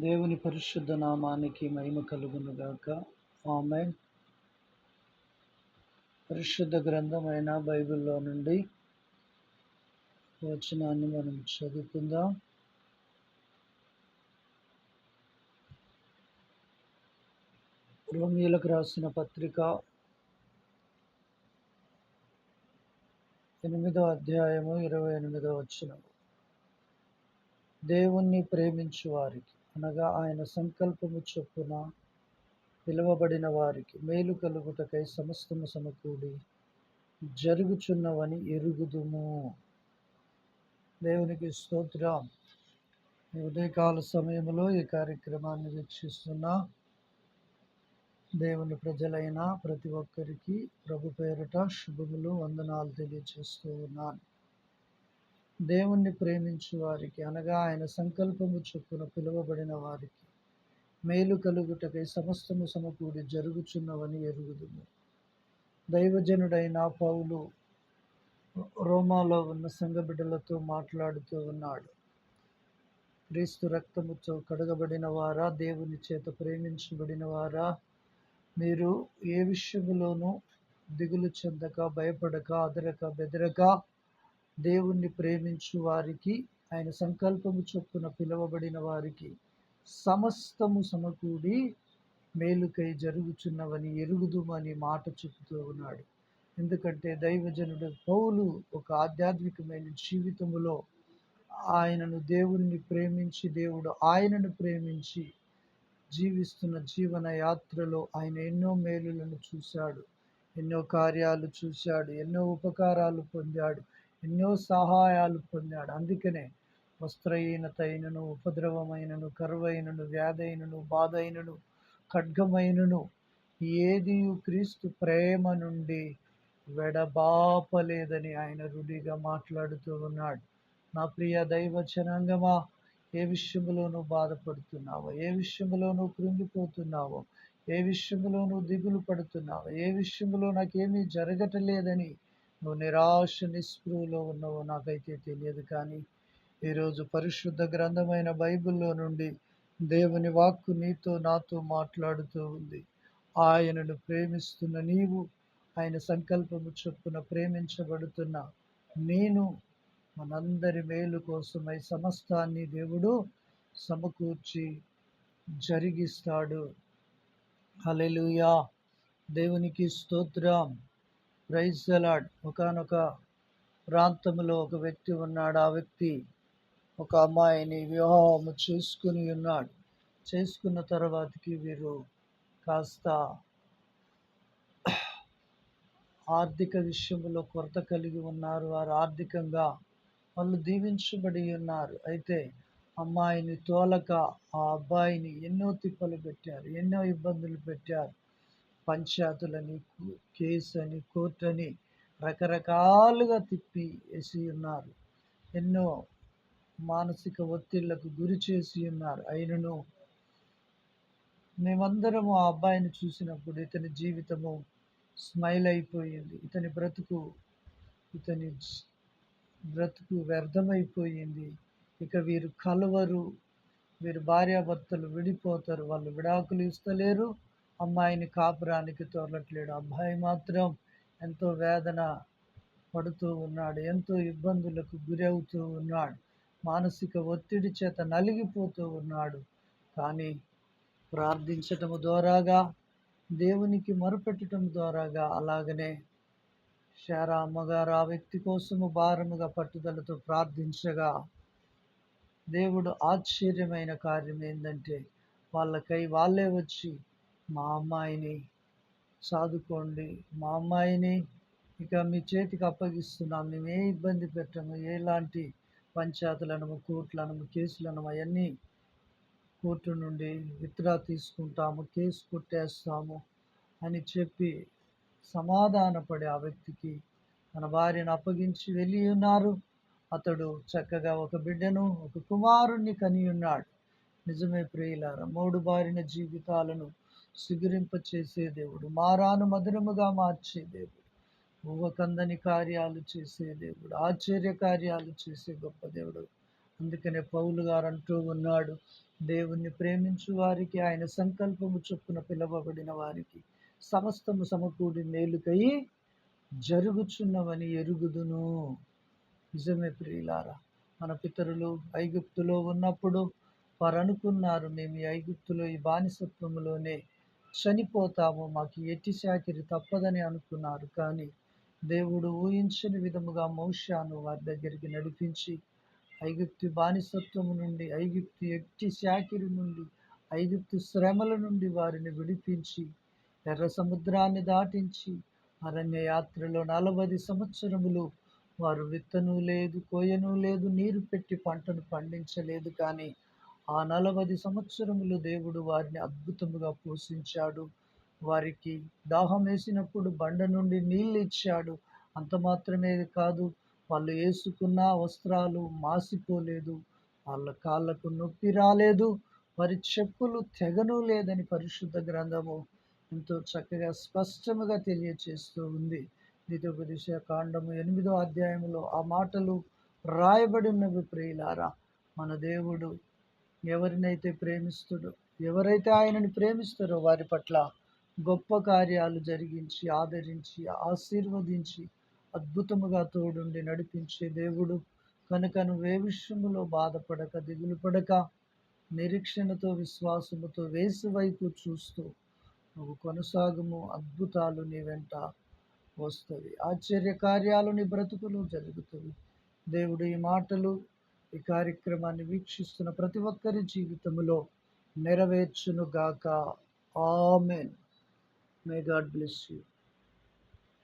దేవుని పరిశుద్ధ నామానికి మహిమ కలుగునుగాక. ఆమె పరిశుద్ధ గ్రంథమైన బైబిల్లో నుండి వచనాన్ని మనం చదువుకుందాం. రోమిలకు రాసిన పత్రిక ఎనిమిదో అధ్యాయము ఇరవై ఎనిమిదో వచ్చినము దేవుణ్ణి ప్రేమించు వారికి అనగా ఆయన సంకల్పము చొప్పున పిలువబడిన వారికి మేలు కలుగుటకై సమస్తము సమకూడి జరుగుచున్నవని ఎరుగుదుము. దేవునికి స్తోత్రం. ఉదయకాల సమయంలో ఈ కార్యక్రమాన్ని వీక్షిస్తున్న దేవుని ప్రజలైన ప్రతి ఒక్కరికి ప్రభు పేరిట శుభములు వందనాలు తెలియజేస్తూ ఉన్నాను. దేవుణ్ణి ప్రేమించు వారికి అనగా ఆయన సంకల్పము చొప్పున పిలువబడిన వారికి. మేలు కలుగుటకై సమస్తము సమకూడి జరుగుచున్నవని ఎరుగుదుము. దైవజనుడైన పౌలు రోమాలో ఉన్న సంఘబిడ్డలతో మాట్లాడుతూ ఉన్నాడు. క్రీస్తు రక్తముతో కడగబడిన వారా? దేవుని చేత ప్రేమించబడిన వారా? మీరు ఏ విషయములోనూ దిగులు చెందక భయపడక అదరక బెదరక దేవుణ్ణి ప్రేమించు వారికి ఆయన సంకల్పము చొప్పున పిలువబడిన వారికి సమస్తము సమకూడి మేలుకై జరుగుచున్నవని ఎరుగుదుమని మాట చెబుతూ ఉన్నాడు. ఎందుకంటే దైవజనుడు పౌలు ఒక ఆధ్యాత్మికమైన జీవితములో ఆయనను దేవుణ్ణి ప్రేమించి దేవుడు ఆయనను ప్రేమించి జీవిస్తున్న జీవన యాత్రలో ఆయన ఎన్నో మేలులను చూశాడు ఎన్నో కార్యాలు చూశాడు ఎన్నో ఉపకారాలు పొందాడు. ఎన్నో సహాయాలు పొందాడు. అందుకనే వస్త్రహీనతైనను ఉపద్రవమైనను కరువైనను వ్యాధైనను బాధైనను ఖడ్గమైనను ఏది క్రీస్తు ప్రేమ నుండి వెడబాపలేదని ఆయన రుడిగా మాట్లాడుతూ ఉన్నాడు. నా ప్రియ దైవచనాంగమా ఏ విషయంలోనూ బాధపడుతున్నావో ఏ విషయంలోనూ కృంగిపోతున్నావో ఏ విషయంలోనూ దిగులు పడుతున్నావో ఏ విషయంలో నాకేమీ జరగటలేదని నువ్వు నిరాశ నిస్పృహలో ఉన్నావో నాకైతే తెలియదు కానీ ఈరోజు పరిశుద్ధ గ్రంథమైన బైబిల్లో నుండి దేవుని వాక్కు నీతో నాతో మాట్లాడుతూ ఉంది. ఆయనను ప్రేమిస్తున్న నీవు ఆయన సంకల్పము చొప్పున ప్రేమించబడుతున్న నేను మనందరి మేలు కోసమై సమస్తాన్ని దేవుడు సమకూర్చి జరిగిస్తాడు. హలెలుయా దేవునికి స్తోత్రం. ప్రైజ్ అలాడ్ ఒకనొక ప్రాంతంలో ఒక వ్యక్తి ఉన్నాడు. ఆ వ్యక్తి ఒక అమ్మాయిని వివాహము చేసుకుని ఉన్నాడు. చేసుకున్న తర్వాతకి వీరు కాస్త ఆర్థిక విషయంలో కొరత కలిగి ఉన్నారు. వారు ఆర్థికంగా వాళ్ళు దీవించబడి ఉన్నారు. అయితే అమ్మాయిని తోలక ఆ అబ్బాయిని ఎన్నో తిప్పలు పెట్టారు ఎన్నో ఇబ్బందులు పెట్టారు. పంచాయతులని కేసు అని కోర్టు అని రకరకాలుగా తిప్పి వేసి ఉన్నారు ఎన్నో మానసిక ఒత్తిళ్ళకు గురి చేసి ఉన్నారు అయినను మేమందరము ఆ అబ్బాయిని చూసినప్పుడు ఇతని జీవితము స్మైల్ అయిపోయింది. ఇతని బ్రతుకు ఇతని బ్రతుకు వ్యర్థమైపోయింది. ఇక వీరు కలవరు. వీరు భార్యాభర్తలు విడిపోతారు. వాళ్ళు విడాకులు ఇస్తలేరు. అమ్మాయిని కాపురానికి తోలట్లేడు అబ్బాయి మాత్రం ఎంతో వేదన పడుతూ ఉన్నాడు. ఎంతో ఇబ్బందులకు గురవుతూ ఉన్నాడు. మానసిక ఒత్తిడి చేత నలిగిపోతూ ఉన్నాడు. కానీ ప్రార్థించటము ద్వారాగా దేవునికి మొరపెట్టడం ద్వారాగా అలాగనే శారా అమ్మగారు ఆ వ్యక్తి కోసము భారముగా పట్టుదలతో ప్రార్థించగా దేవుడు ఆశ్చర్యమైన కార్యం ఏంటంటే వాళ్ళకై వాళ్ళే వచ్చి మా అమ్మాయిని సాదుకోండి. మా అమ్మాయిని ఇక మీ చేతికి అప్పగిస్తున్నాం. మేము ఏ ఇబ్బంది పెట్టము. ఎలాంటి పంచాయతీలను కోర్టులను కేసులను అవన్నీ కోర్టు నుండి విత్డ్రా తీసుకుంటాము. కేసు కొట్టేస్తాము అని చెప్పి సమాధానపడే ఆ వ్యక్తికి తన భార్యను అప్పగించి వెళ్ళి ఉన్నారు. అతడు చక్కగా ఒక బిడ్డను ఒక కుమారుణ్ణి కని ఉన్నాడు నిజమే ప్రియులార మూడు బారిన జీవితాలను సిగురింప చేసే దేవుడు. మారాను మధురముగా మార్చే దేవుడు. కందని కార్యాలు చేసే దేవుడు. ఆశ్చర్య కార్యాలు చేసే గొప్ప దేవుడు. అందుకనే పౌలు గారు అంటూ ఉన్నాడు దేవుణ్ణి ప్రేమించు వారికి ఆయన సంకల్పము చొప్పున పిలవబడిన వారికి సమస్తము సమకూడి మేలుకై జరుగుచున్నవని ఎరుగుదును. నిజమే ప్రియులారా మన పితరులు ఐగుప్తులో ఉన్నప్పుడు వారు అనుకున్నారు మేము ఈ ఐగుప్తులో ఈ బానిసత్వంలోనే చనిపోతాము మాకు ఎట్టి చాకిరి తప్పదని అనుకున్నారు. కానీ దేవుడు ఊహించని విధముగా మౌషాను వారి దగ్గరికి నడిపించి ఐగుప్తు బానిసత్వము నుండి ఐగుప్తు ఎట్టి శాకిరి నుండి ఐగుప్తు శ్రమల నుండి వారిని విడిపించి ఎర్ర సముద్రాన్ని దాటించి అరణ్య యాత్రలో నలభై సంవత్సరములు వారు విత్తను లేదు కోయను లేదు నీరు పెట్టి పంటను పండించలేదు. కానీ ఆ నలభై సంవత్సరములు దేవుడు వారిని అద్భుతముగా పోషించాడు. వారికి దాహం వేసినప్పుడు బండ నుండి నీళ్ళు ఇచ్చాడు. అంత మాత్రమే కాదు వాళ్ళు వేసుకున్న వస్త్రాలు మాసిపోలేదు. వాళ్ళ కాళ్ళకు నొప్పి రాలేదు. వారి చెప్పులు తెగను లేదని పరిశుద్ధ గ్రంథము ఎంతో చక్కగా స్పష్టముగా తెలియచేస్తూ ఉంది. ద్వితోపదేశ కాండము ఎనిమిదో అధ్యాయంలో ఆ మాటలు రాయబడి ఉన్నవి ప్రియులారా మన దేవుడు ఎవరినైతే ప్రేమిస్తుడో ఎవరైతే ఆయనని ప్రేమిస్తారో వారి పట్ల గొప్ప కార్యాలు జరిగించి ఆదరించి ఆశీర్వదించి అద్భుతముగా తోడుండి నడిపించే దేవుడు. కనుక నువ్వు విషయంలో బాధపడక దిగులు పడక నిరీక్షణతో విశ్వాసముతో వేసు వైపు చూస్తూ నువ్వు కొనసాగుము. అద్భుతాలు నీ వెంట వస్తుంది ఆశ్చర్య కార్యాలు నీ బ్రతుకులు జరుగుతుంది దేవుడు ఈ మాటలు ఈ కార్యక్రమాన్ని వీక్షిస్తున్న ప్రతి ఒక్కరి జీవితంలో నెరవేర్చునుగాక. Amen. May God bless you